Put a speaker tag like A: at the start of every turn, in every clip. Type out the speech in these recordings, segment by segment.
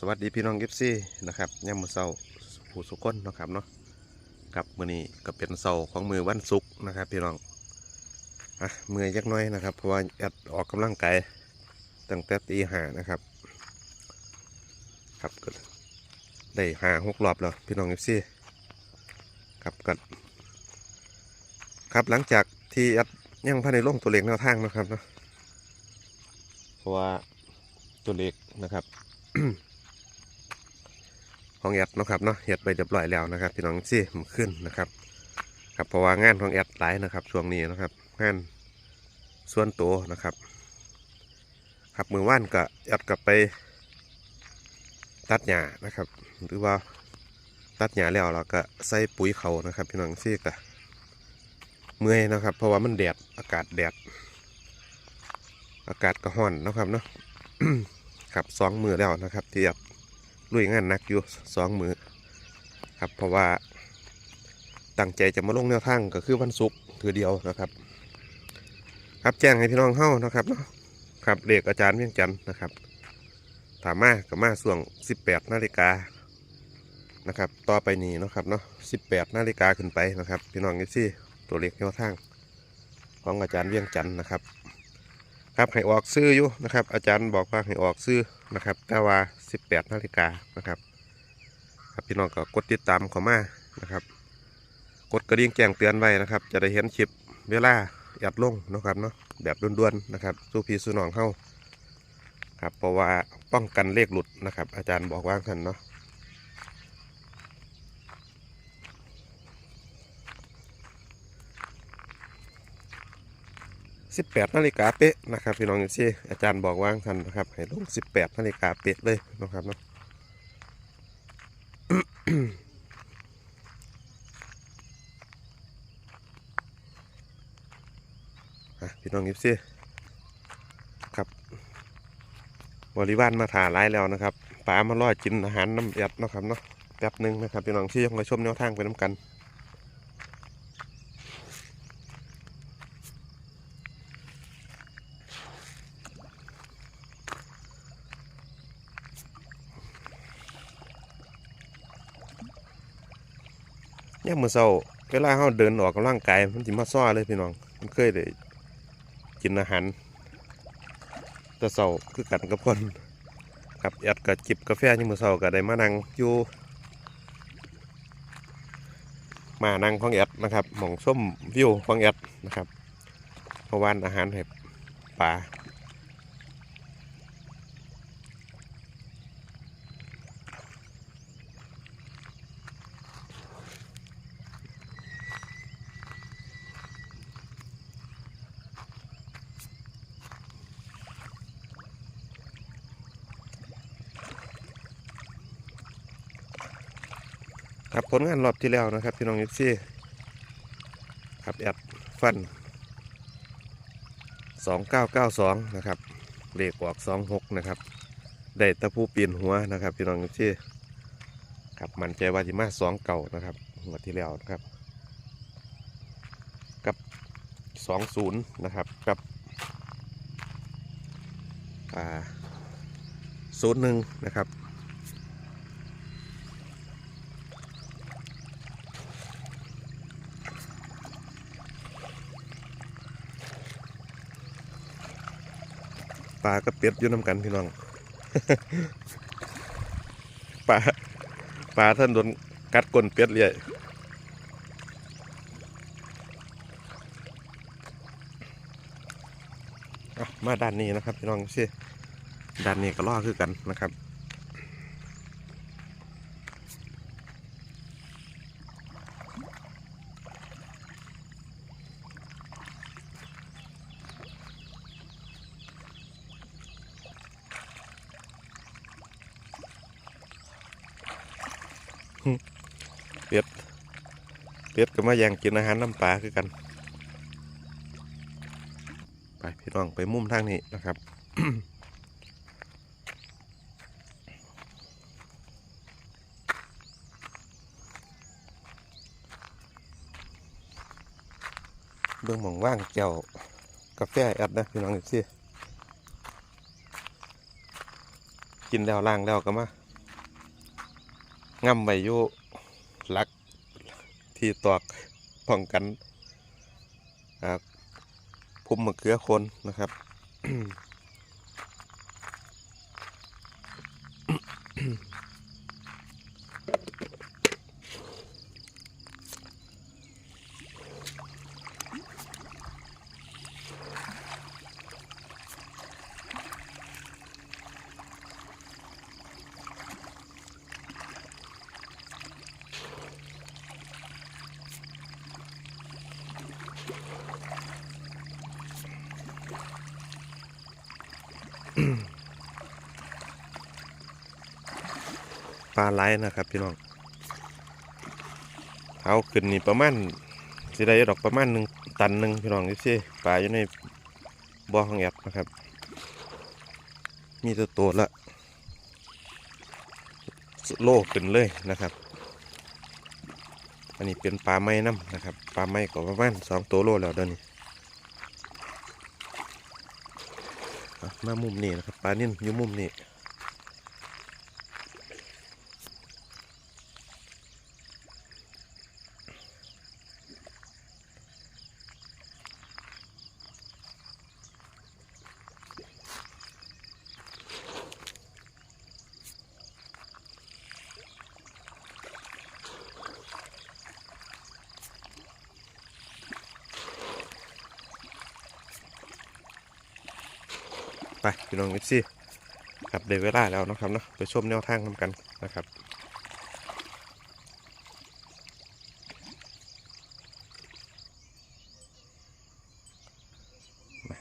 A: สวัสดีพี่น้องกิฟซี่นะครับย่ามมือเสาผู้สุก้นนะครับเนาะครับมือนี้ก็เป็นเสาของมือวันศุกร์นะครับพี่น้องอะมือยักน้อยนะครับ เพราะว่าแอดออกกำลังกายตั้งแต่ตีห้านะครับ ครับก็ได้หาหกรอบแล้วพี่น้องกิฟซี่ครับก็ครับหลังจากที่แอดยังภายในลงตัวเลขแนวทางนะครับเนาะเพราะว่าตัวเลขนะครับ ของแอดนะครับเนาะเฮ็ดไปเรียบร้อยแล้วนะครับพี่น้องซี่มันขึ้นนะครับครับเพราะว่างานของแอดหลายนะครับช่วงนี้นะครับงานส่วนตัวนะครับ ครับมือว่านก็แอดกลับไปตัดหญ้านะครับ หรือว่าตัดหญ้าแล้วเราก็ใส่ปุ๋ยเขานะครับ พี่น้องซี่ก็เมื่อยนะครับ เพราะว่ามันแดดอากาศแดด อากาศก็ร้อนนะครับเนาะครับสองมือแล้วนะครับที่แอด ลุยงานหนักอยู่สองมือครับเพราะว่าตั้งใจจะมาลงแนวทางก็คือวันศุกร์ถือเดียวนะครับ ครับแจ้งให้พี่น้องเฮ้านะครับเนาะครับเด็กอาจารย์เวียงจันทร์นะครับ ถามมากับมาส่วง 18 นาฬิกานะครับ ต่อไปนี้นะครับเนาะ18 นาฬิกาขึ้นไปนะครับ พี่น้องนี่สิตัวเล็กแนวทางของอาจารย์เวียงจันทร์นะครับ ครับให้ออกซื้ออยู่นะครับ อาจารย์บอกว่าให้ออกซื้อนะครับแต่ว่า 18นาฬิกานะครับครับพี่น้องก็กดติดตามเขามานะครับ กดกระดิ่งแจ้งเตือนไว้นะครับ จะได้เห็นคลิปเวลาอัดลงนะครับเนาะแบบด่วนๆนะครับสู้พี่สู้น้องเข้าครับเพราะว่าป้องกันเลขหลุดนะครับ อาจารย์บอกว่าท่านเนาะ สิบแปดนาฬิกาเป๊ะนะครับพี่น้องซี่อาจารย์บอกว่างท่านนะครับให้ลงสิบแปดนาฬิกาเป๊ะเลยนะครับเนาะพี่น้องยิปซี่ครับบริวารมาถ่าร้ายแล้วนะครับป๋ามาล่อกินอาหารน้ำยัดนะครับเนาะแป๊บหนึ่งนะครับพี่น้องที่ยังมาชมแนวทางไปน้ำกัน เนี่ยามมือเศร้าเวลาเขาเดินออกกำลังกายมันสิมาซ้อเลยพี่น้อง มันเคยได้กินอาหารแต่เศร้าคือกันกับคนครับแอดกับจิบกาแฟยี่ามมือเศร้าก็ได้มานั่งอยู่ มานั่งของแอดนะครับหม่องส้มวิวของแอดนะครับเพราะวานอาหารให้ปลา ผลงานรอบที่แล้วนะครับ พี่น้องยิปซี่ครับแอดฟัน 2992 นะครับ เลขออก 26 นะครับ ได้ตะพูปีนหัวนะครับ พี่น้องยิปซี่ครับมันใจว่าจิมาสองเก่านะครับงวดที่แล้วนะครับ กับ 20 นะครับกับอ่า01 นะครับ ลาก็เป็ดอยู่น้ำกันพี่น้องปลาปลาท่านโดนกัดก้นเป็ดเลยมาด้านนี้นะครับพี่น้องสิด้านนี้ก็ล่อคือกันนะครับ เป็ด เป็ดก็มาแย่งกินอาหารน้ำปลาคือกัน ไปพี่น้องไปมุมทางนี้นะครับเบื้องมองว่างแก้วกาแฟแอดนะพี่น้องสิกินแล้วล้างแล้วก็มาง่ำไว้อยู่หลัก ที่ตอกป้องกันพุ่มมะเขือคนนะครับ ปลาไหลนะครับ พี่น้องเอาขึ้นนี่ประมาณสิได้ดอกประมาณหนึ่งตันหนึ่งพี่น้องนี่สิปลาอยู่ในบ่อของแอดนะครับ มีตัวโตละโลขึ้นเลยนะครับ อันนี้เป็นปลาไม้น้ำนะครับปลาไม้ก็ประมาณสองตัวโลแล้วเดี๋ยวนี้มามุมนี้นะครับปลานิ่นอยู่มุมนี้ ไปพี่น้องเอฟซีครับเดี๋ยวเวลาแล้วนะครับเนาะไปชมแนวทางนำกันนะครับ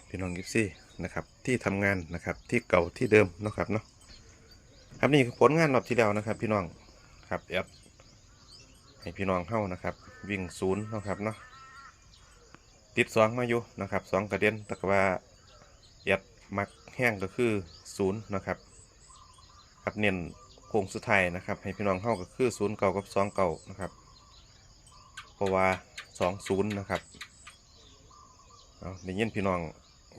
A: พี่น้องเอฟซีนะครับที่ทำงานนะครับที่เก่าที่เดิมนะครับเนาะครับนี่คือผลงานรอบที่แล้วนะครับ พี่น้องครับแอดให้พี่น้องเข้านะครับ วิ่งศูนย์นะครับเนาะติดสองมาอยู่นะครับสองกระเด็นแต่ว่ายัดมัก แห้งก็คือศูนย์นะครับครับเน้นโค้งสุดท้ายนะครับ ให้พี่น้องเข้าก็คือศูนย์เก่ากับสองเก่านะครับเพราะว่าสองศูนย์นะครับเอาได้ยินพี่น้อง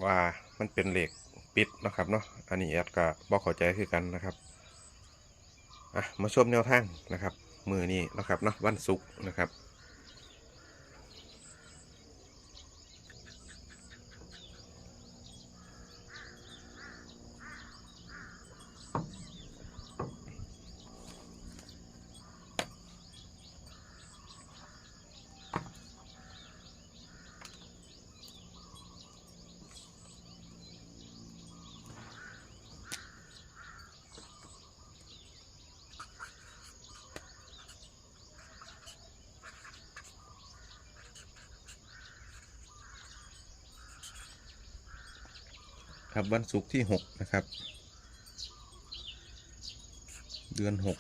A: ว่ามันเป็นเหล็กปิดนะครับเนาะอันนี้แอดก็บอกเข้าใจคือกันนะครับอะมาชมแนวทางนะครับ มือนี้นะครับเนาะวันศุกร์นะครับ ครับ วันศุกร์ที่หกนะครับ เดือนหก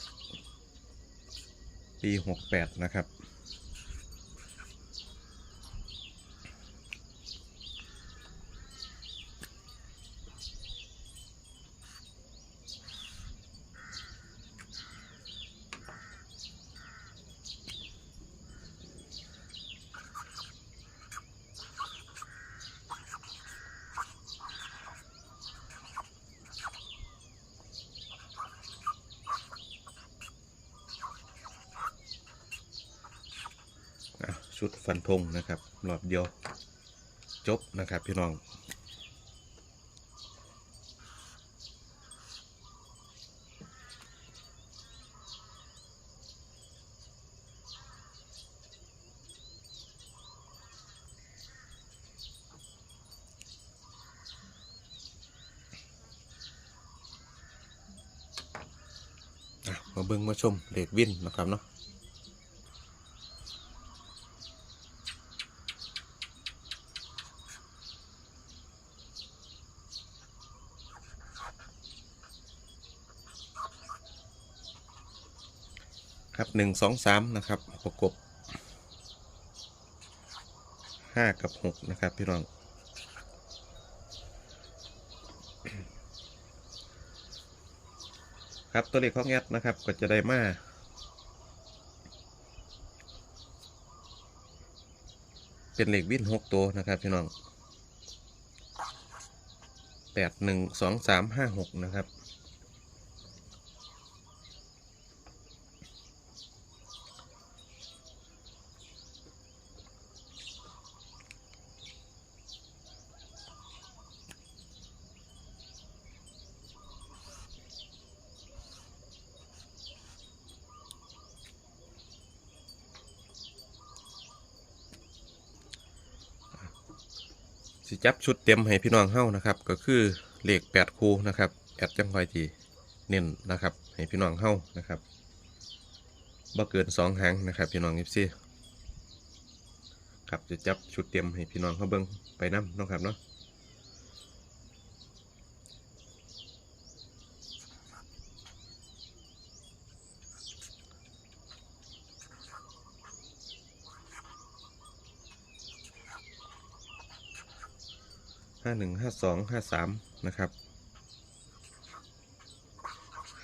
A: ปีหกแปดนะครับ อะ ชุดฟันธงนะครับรอบเดียวจบนะครับพี่น้อง มาเบิ่งมาชมเด็กวินนะครับเนาะ ครับหนึ่งสองสามนะครับ ประกบห้ากับหกนะครับ พี่น้องครับตัวเลขของแอดนะครับก็จะได้มาเป็นเลขวิ่นหกตัวนะครับพี่น้องแปดหนึ่งสองสามห้าหกนะครับ สิจับชุดเต็มให้พี่น้องเฮานะครับ ก็คือเลขแปดคูนะครับแอดจังคอยจีเน้นนะครับ ให้พี่น้องเฮานะครับบ่เกินสองหางนะครับพี่น้องยิปซี่ครับจะจับชุดเต็มให้พี่น้องเขาเบิ้งไปน้ำนะครับเนาะ ห้าหนึ่งห้าสองห้าสามนะครับ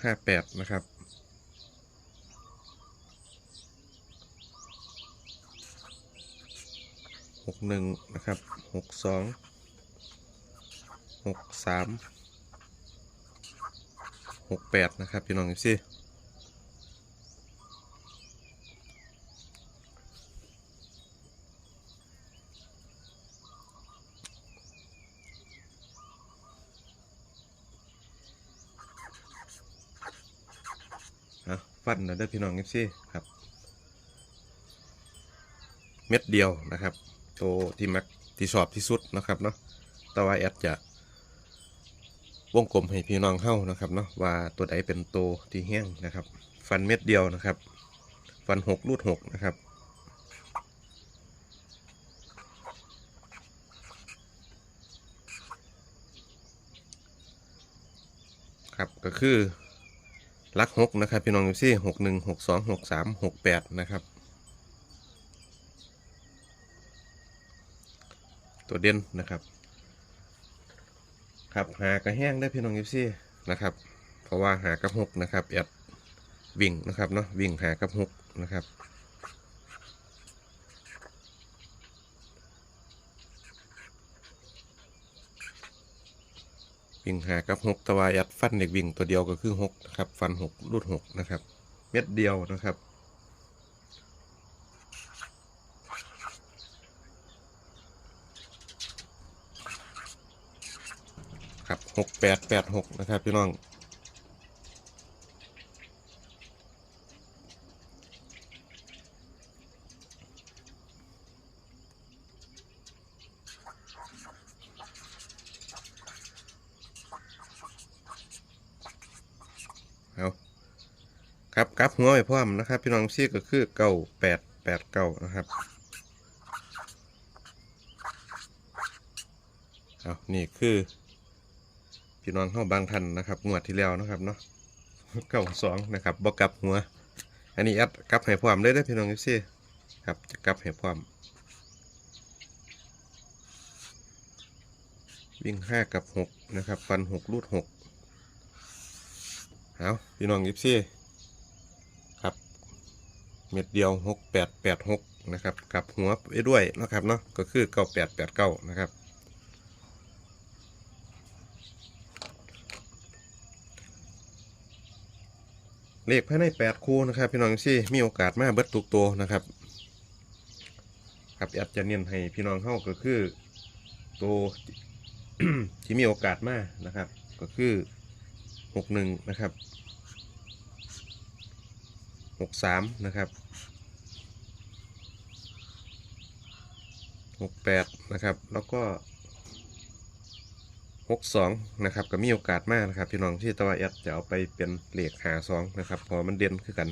A: ห้าแปดนะครับหกหนึ่งนะครับหกสองหกสามหกแปดนะครับ พี่น้องสิอะ ฟันนะเด้อพี่น้องสิครับ เม็ดเดียวนะครับตัวที่มักที่ชอบที่สุดนะครับเนาะแต่ว่าแอดจะวงกลมให้พี่น้องเข้านะครับเนาะว่าตัวใดเป็นโตที่แห้งนะครับ ฟันเม็ดเดียวนะครับ ฟันหกรูดหกนะครับครับก็คือ ลักหกนะครับพี่น้องดูซี่หกหนึ่งหกสองหกสามหกแปดนะครับ ตัวเด่นนะครับครับหากระแห้งได้พี่น้องยิปซี่นะครับ เพราะว่าหากับหกนะครับแอดวิ่งนะครับเนาะวิ่งหากับหกนะครับ วิ่งหากับหกตะวายัดฟันเด็กวิ่งตัวเดียวก็คือหกนะครับ ฟันหกรูดหกนะครับ เม็ดเดียวนะครับ ครับหกแปดแปดหกนะครับพี่น้อง ครับกลับหัวไปพร้อมนะครับ พี่น้องซี่ก็คือเก้าแปดแปดเก้านะครับเอานี่คือ พี่น้องเข้าบางท่านนะครับงวดที่แล้วนะครับเนาะเก้าสองนะครับบกลับหัว อันนี้แอดกลับให้พร้อมเลยได้พี่น้องยูซี่ครับจะกลับให้พร้อมวิ่งห้ากับหกนะครับฟันหกรูดหกเอาพี่น้องยิปซี่ เม็ดเดียวหกแปดแปดหกนะครับกลับหัวไปด้วยนะครับเนาะก็คือเก้าแปดแปดเก้านะครับเลขภายในแปดคู่นะครับ พี่น้องที่มีโอกาสมาเบิดทุกตัวนะครับครับแอดจะเน้นให้พี่น้องเข้าก็คือตัวที่มีโอกาสมานะครับ ก็คือหกหนึ่งนะครับหกสามนะครับ หกแปดนะครับ แล้วก็หกสองนะครับก็มีโอกาสมากนะครับ พี่น้องที่ตะวันแอดจะเอาไปเป็นเหล็กหาสองนะครับเพอมันเด่นคือกัน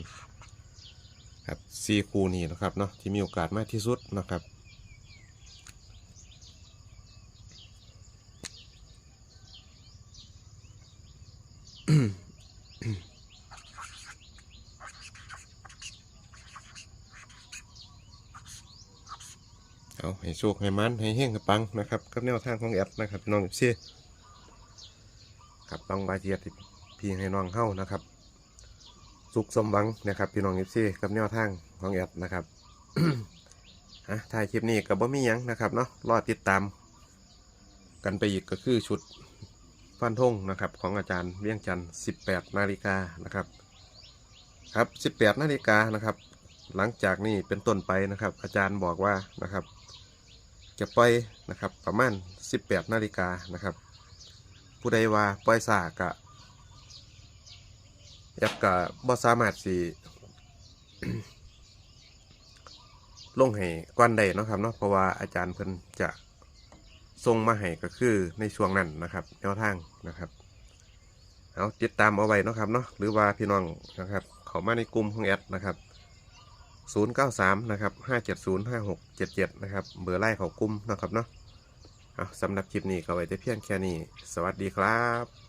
A: ครับซีคูนี่นะครับเนาะที่มีโอกาสมากที่สุดนะครับ เอาให้โชคให้มันให้เฮงให้ปังนะครับกับแนวทางของแอดนะครับน้องเชี่ครับปังบาเจียติพี่ให้น้องเข้านะครับสุขสมหวังนะครับพี่น้องเอฟซีกับแนวทางของแอดนะครับฮะถ่ายคลิปนี้กับบ่มียังนะครับเนาะรอติดตาม กันไปอีกก็คือชุดฟันธงนะครับของอาจารย์เวียงจันทร์18 นาฬิกานะครับ ครับ 18 นาฬิกานะครับ หลังจากนี้เป็นต้นไปนะครับ อาจารย์บอกว่านะครับ จะปล่อยนะครับประมาณ 18 นาฬิกานะครับ ผู้ใดว่าปล่อยสากะแอปกะบ่สามารถสิลงให้กวนใดเนาะครับเนาะเพราะว่าอาจารย์เพิ่นจะส่งมาให้ก็คือในช่วงนั้นนะครับแนวทางนะครับเอาติดตามเอาไว้เนาะครับเนาะหรือว่าพี่น้องนะครับ เขามาในกลุ่มของแอดนะครับ 093 นะครับ 570 5677 นะครับ เบอร์ไล่เขากุ้มนะครับเนาะเอาสำหรับคลิปนี้ก็ไว้แต่เพียงแค่นี้ สวัสดีครับ